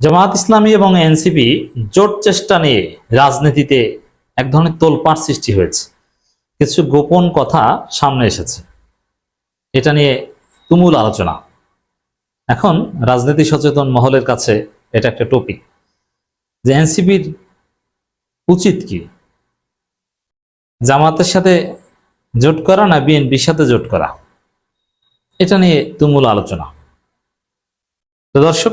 জামাত ইসলামী এবং এনসিপি জোট চেষ্টা নিয়ে রাজনীতিতে এক ধরনের তোলপাড় সৃষ্টি হয়েছে। কিছু গোপন কথা সামনে এসেছে। এটা নিয়ে তুমুল আলোচনা। এখন রাজনীতি সচেতন মহলের কাছে এটা একটা টপিক যে এনসিপির উচিত কি? জামাতের সাথে জোট করা না বিএনপির সাথে জোট করা? এটা নিয়ে তুমুল আলোচনা। তো দর্শক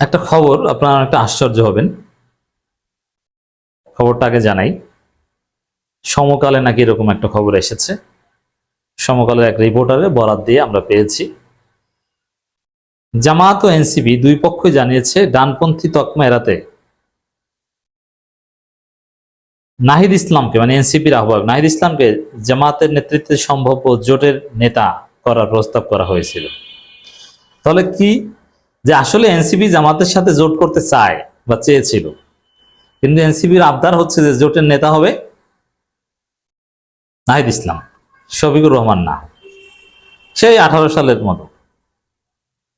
একটা খবর, আপনারা একটা আশ্চর্য হবেন। খবরটা আগে জানাই। সমকালে নাকি এরকম একটা খবর এসেছে। সমকালের এক রিপোর্টারে বরাত দিয়ে আমরা পেয়েছি। জামাত ও এনসিবি দুই পক্ষই জানিয়েছে, ডানপন্থী তকমা এড়াতে নাহিদ ইসলামকে মানে এনসিপির আহ্বায়ক নাহিদ ইসলামকে জামাতের নেতৃত্বে সম্ভাব্য জোটের নেতা করার প্রস্তাব করা হয়েছিল। তাহলে কি যে আসলে এনসিপি জামাতের সাথে জোট করতে চায় বা চেয়েছিল? কিন্তু এনসিপির আবদার হচ্ছে যে জোটের নেতা হবে নাহিদ ইসলাম, শফিকুর রহমান না। সেই আঠারো সালের মতো।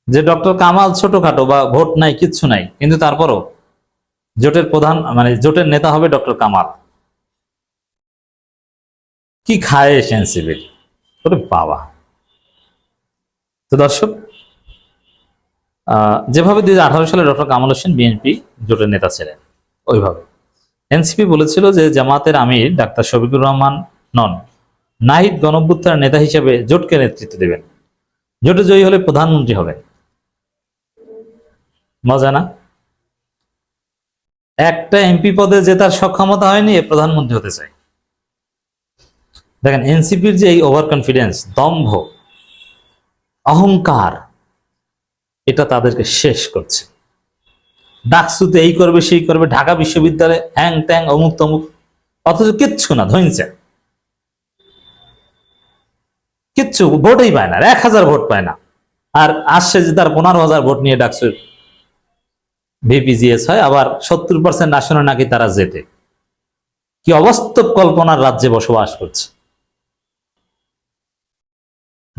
যে ডক্টর কামাল ছোটখাটো বা ভোট নাই, কিচ্ছু নাই, কিন্তু তারপরও জোটের প্রধান মানে জোটের নেতা হবে ডক্টর কামাল। কি খায় এনসিপির বাবা। তো দর্শক যেভাবে দুই হাজার আঠারো সালে ডক্টর কামাল হোসেন বিএনপি জোটের নেতা ছিলেন, ওইভাবে। এনসিপি বলেছিল যে জামাতের আমির ডাক্তার শফিকুর রহমান নন, নাহিদ গণভ্যুত্থানের নেতা হিসেবে জোটকে নেতৃত্ব দেবেন। জোটে জয়ী হলে প্রধানমন্ত্রী হবেন। মজা না? একটা এমপি পদে জেতার সক্ষমতা হয়নি, এ প্রধানমন্ত্রী হতে চায় দেখেন, এনসিপির যে এই ওভার কনফিডেন্স দম্ভ, অহংকার এটা তাদেরকে শেষ করছে। ডাকসুতে এই করবে, সেই করবে, ঢাকা বিশ্ববিদ্যালয়ে হ্যাং ট্যাং অমুক তমুক, অথচ কিচ্ছু না ধৈনছে কিচ্ছু, ভোটই পায় না এক হাজার ভোট পায় না। আর আসছে যে তার পনেরো হাজার ভোট নিয়ে ডাকসু ভিপিজিএস হয়, আবার সত্তর পার্সেন্ট আসনে নাকি তারা যেতে কি অবাস্তব কল্পনার রাজ্যে বসবাস করছে।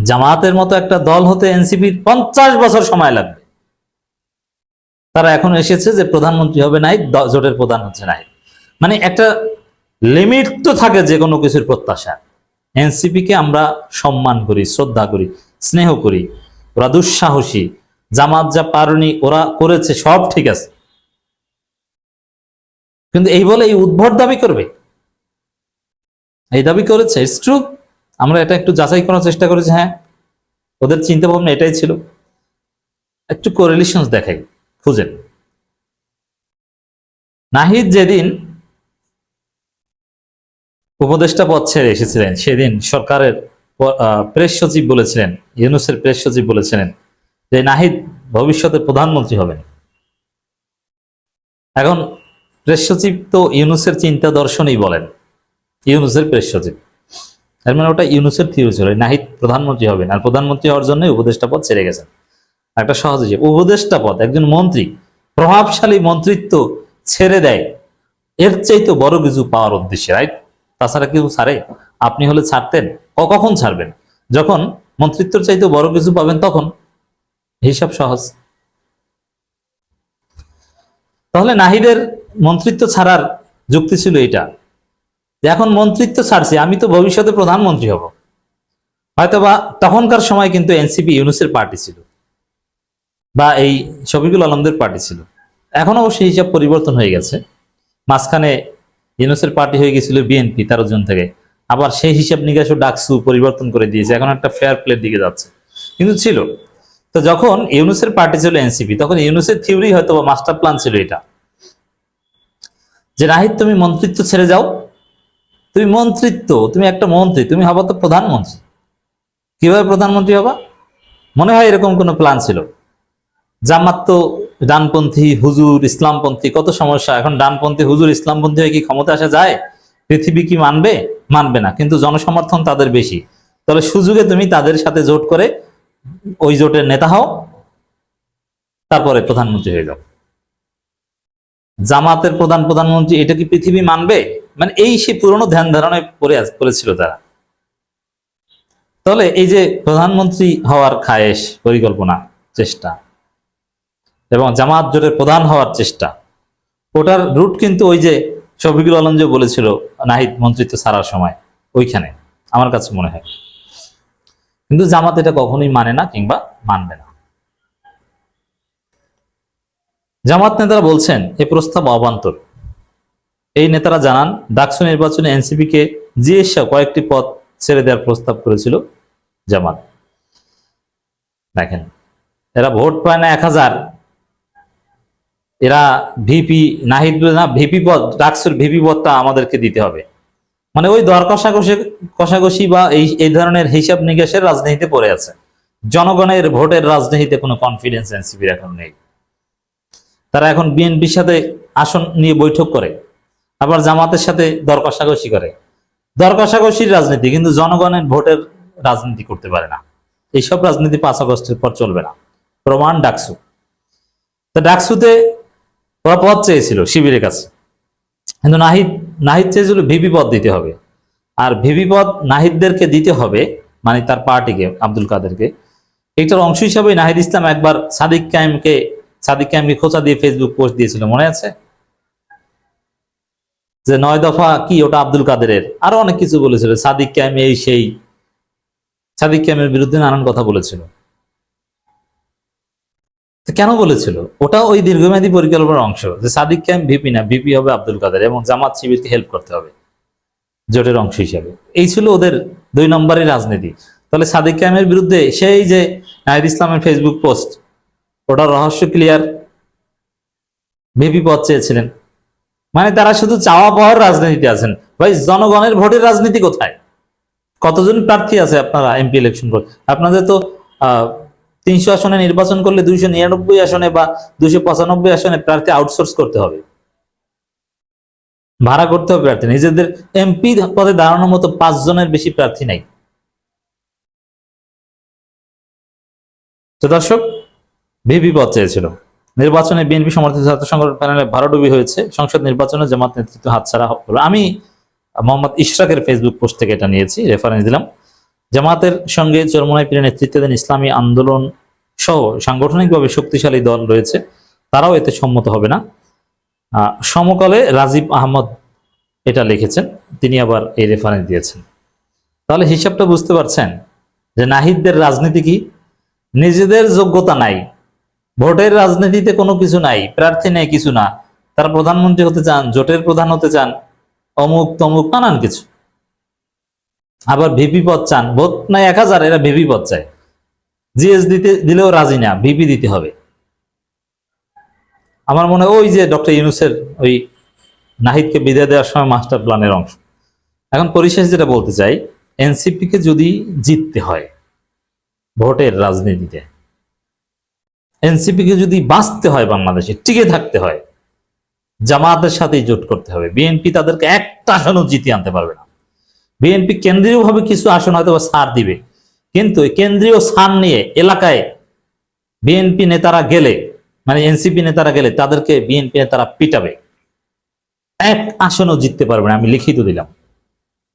জামাতের মতো একটা দল হতে এনসিপির পঞ্চাশ বছর সময় লাগবে। তারা এখন এসেছে যে প্রধানমন্ত্রী হবে নাই জোটের প্রধান হচ্ছে নাই। মানে একটা লিমিট তো থাকে যে কোনো কিছুর প্রত্যাশা। এনসিপি কে আমরা সম্মান করি, শ্রদ্ধা করি, স্নেহ করি, ওরা দুঃসাহসী, জামাত যা পারনি ওরা করেছে, সব ঠিক আছে। কিন্তু এই বলে এই উদ্ভট দাবি করবে? এই দাবি করেছে ইটস ট্রু আমরা এটা একটু যাচাই করার চেষ্টা করি যে হ্যাঁ ওদের চিন্তা ভাবনা এটাই ছিল। একটু কোরিলেশন দেখাই খুঁজেন নাহিদ যেদিন উপদেষ্টা পদ ছেড়ে এসেছিলেন, সেদিন সরকারের প্রেস সচিব বলেছিলেন, ইউনুসের প্রেস সচিব বলেছিলেন যে নাহিদ ভবিষ্যতে প্রধানমন্ত্রী হবেন। এখন প্রেস সচিব তো ইউনুসের চিন্তা দর্শনই বলেন, ইউনুসের প্রেস সচিব। এর মানে ওটা ইউনুসের থিওরি ছিল নাহিদ প্রধানমন্ত্রী হবেন, আর প্রধানমন্ত্রী হওয়ার জন্য উপদেষ্টা পদ ছেড়ে গেছেন। একটা সহজ হিসেব উপদেষ্টা পদ, একজন মন্ত্রী, প্রভাবশালী মন্ত্রিত্ব ছেড়ে দেয়, এর চাইতে বড় কিছু পাওয়ার উদ্দেশ্যে রাইট তাছাড়া কেউ ছাড়ে? আপনি হলে ছাড়তেন, ক- কখন ছাড়বেন? যখন মন্ত্রিত্বর চাইতে বড় কিছু পাবেন তখন? হিসাব সহজ। তাহলে নাহিদের মন্ত্রিত্ব ছাড়ার যুক্তি ছিল এটা এখন মন্ত্রিত্ব ছাড়ছি, আমি তো ভবিষ্যতে প্রধানমন্ত্রী হব। হয়তোবা তখনকার সময় কিন্তু এনসিপি ইউনুসের পার্টি ছিল বা এই শফিকুল আলমদের পার্টি ছিল। এখন অবশ্যই হিসাব পরিবর্তন হয়ে গেছে। মাঝখানে ইউনুসের পার্টি হয়ে গেছিল বিএনপি, তেরো জন থেকে। আবার সেই হিসাব নিকাশও ডাকসু পরিবর্তন করে দিয়েছে, এখন একটা ফেয়ার প্লের দিকে যাচ্ছে। কিন্তু ছিল। তো যখন ইউনুসের পার্টি ছিল এনসিপি, তখন ইউনুসের থিওরি হয়তো বা মাস্টার প্ল্যান ছিল এটা। যে নাহিদ তুমি মন্ত্রিত্ব ছেড়ে যাও তুমি মন্ত্রিত্ব, তুমি একটা মন্ত্রী, তুমি হবা তো প্রধানমন্ত্রী। কীভাবে প্রধানমন্ত্রী হবা? মনে হয় এরকম কোনো প্ল্যান ছিল। জামাত তো ডানপন্থী, হুজুর, ইসলামপন্থী, কত সমস্যা। এখন ডানপন্থী, হুজুর, ইসলামপন্থী হয়ে কি ক্ষমতা আসা যায়? পৃথিবী কি মানবে? মানবে না, কিন্তু জনসমর্থন তাদের বেশি। তাহলে সুযোগে তুমি তাদের সাথে জোট করে ওই জোটের নেতা হও, তারপরে প্রধানমন্ত্রী হয়ে যাও। জামাতের প্রধান প্রধানমন্ত্রী, এটা কি পৃথিবী মানবে? মানে এই সে পুরনো ধ্যান ধারণায় পড়ে পড়েছিল তারা। তাহলে এই যে প্রধানমন্ত্রী হওয়ার খায়েশ পরিকল্পনা, চেষ্টা, এবং জামাত জোটের প্রধান হওয়ার চেষ্টা, ওটার রুট কিন্তু ওই যে শফিকুল আলম যে বলেছিল, নাহিদ মন্ত্রিত্ব ছাড়ার সময়, ওইখানে, আমার কাছে মনে হয়। কিন্তু জামাত এটা কখনোই মানে না কিংবা মানবে না। জামাত নেতারা বলছেন, এ প্রস্তাব অবান্তর। এই নেতারা জানান, ডাকসু নির্বাচনে এনসিপি কে জিএসা কয়েকটি পদ ছেড়ে দেওয়ার প্রস্তাব করেছিল জামাত। দেখেন, এরা ভোট পায় না এক হাজার। এরা ভিপি নাহিদ, না, ভিপি পদ, ডাকসুর ভিপি পদটা আমাদেরকে দিতে হবে। মানে ওই দর কষাকষি কষাকষি বা এই এই ধরনের হিসাব নিকাশের রাজনীতিতে পড়ে আছে। জনগণের ভোটের রাজনীতিতে কোনো কনফিডেন্স এনসিপির এখন নেই। তারা এখন বিএনপির সাথে আসন নিয়ে বৈঠক করে, আবার জামাতের সাথে দর কষাকষি করে। দর কষাকষির রাজনীতি, কিন্তু জনগণের ভোটের রাজনীতি করতে পারে না। এইসব রাজনীতি পাঁচ আগস্টের পর চলবে না। প্রমাণ ডাকসু। তো ডাকসুতে ওরা পদ চেয়েছিল শিবিরের কাছে। কিন্তু নাহিদ নাহিদ চেয়েছিল ভিপি পদ দিতে হবে। আর ভিপি পদ নাহিদদেরকে দিতে হবে মানে তার পার্টিকে, আব্দুল কাদেরকে। এইটার অংশ হিসাবে নাহিদ ইসলাম একবার সাদিক কায়েমকে সাদিক কায়েমকে খোঁচা দিয়ে ফেসবুক পোস্ট দিয়েছিল মনে আছে? যে নয় দফা কি, ওটা আব্দুল কাদেরের। আরও অনেক কিছু বলেছিল। সাদিক ক্যাম এই সেই সাদিক ক্যামের বিরুদ্ধে নানান কথা বলেছিল। কেন বলেছিল? ওটা ওই দীর্ঘমেয়াদী পরিকল্পনার অংশ। যে সাদিক ক্যাম ভিপি না, ভিপি হবে আব্দুল কাদের এবং জামাত শিবিরকে হেল্প করতে হবে, জোটের অংশ হিসাবে। এই ছিল ওদের দুই নম্বরের রাজনীতি। তাহলে সাদিক ক্যামের বিরুদ্ধে সেই যে নাহিদ ইসলামের ফেসবুক পোস্ট ওটা রহস্য ক্লিয়ার ভিপি পদ চেয়েছিলেন। মানে তারা শুধু চাওয়া পাওয়ার রাজনীতিতে আছেন। ভাই, জনগণের ভোটের রাজনীতি কোথায়? কতজন প্রার্থী আছে আপনারা এমপি ইলেকশন করে? আপনাদের তো তিনশো আসনে নির্বাচন করলে দুইশো নিরানব্বই আসনে বা দুইশো পঁচানব্বই আসনে প্রার্থী আউটসোর্স করতে হবে। ভাড়া করতে হবে প্রার্থী। নিজেদের এমপি পদে দাঁড়ানোর মতো পাঁচ জনের বেশি প্রার্থী নাই। তো দর্শক পদ চেয়েছিল। নির্বাচনে বিএনপি সমর্থিত ছাত্র সংগঠন প্যানেলে ভারডুবি হয়েছে। সংসদ নির্বাচনে জামাত নেতৃত্ব হাতছাড়া হলো। আমি মোহাম্মদ ইশরাকের ফেসবুক পোস্ট থেকে এটা নিয়েছি রেফারেন্স দিলাম। জামাতের সঙ্গে চরমোনাই পীরের নেতৃত্বাধীন ইসলামী আন্দোলন সহ সাংগঠনিকভাবে শক্তিশালী দল রয়েছে। তারাও এতে সম্মত হবে না। সমকালে রাজীব আহমদ এটা লিখেছেন, তিনি আবার এই রেফারেন্স দিয়েছেন। তাহলে হিসাবটা বুঝতে পারছেন যে নাহিদদের রাজনীতি কি? নিজেদের যোগ্যতা নাই। ভোটের রাজনীতিতে কোনো কিছু নাই, প্রার্থী নেই কিছু না। তারা প্রধানমন্ত্রী হতে চান, জোটের প্রধান হতে চান, অমুক তমুক নানান কিছু। আবার ভিপি পদ চান, ভোট নাই এক হাজার, এরা ভিপি পদ চায়। জিএস দিতে, দিলেও রাজি না, ভিপি দিতে হবে। আমার মনে হয় ওই যে ডক্টর ইউনুসের ওই নাহিদকে বিদায় দেওয়ার সময় মাস্টার প্ল্যানের অংশ। এখন পরিশেষ যেটা বলতে চাই এনসিপি কে যদি জিততে হয় ভোটের রাজনীতিতে এনসিপি কে যদি বাঁচতে হয় বাংলাদেশে, টিকে থাকতে হয় জামাতের সাথে জোট করতে হবে। বিএনপি তাদেরকে একটা আসনও জিতিয়ে আনতে পারবে না। বিএনপি কেন্দ্রীয়ভাবে কিছু আসন হয়তো ছাড় দিবে, কিন্তু কেন্দ্রীয় স্থান নিয়ে এলাকায় বিএনপি নেতারা গেলে মানে এনসিপি নেতারা গেলে তাদেরকে বিএনপি নেতারা পিটাবে। এক আসনও জিততে পারবে না, আমি লিখিত দিলাম।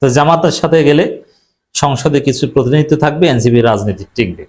তো জামাতের সাথে গেলে সংসদে কিছু প্রতিনিধিত্ব থাকবে এনসিপি রাজনীতি টিকবে।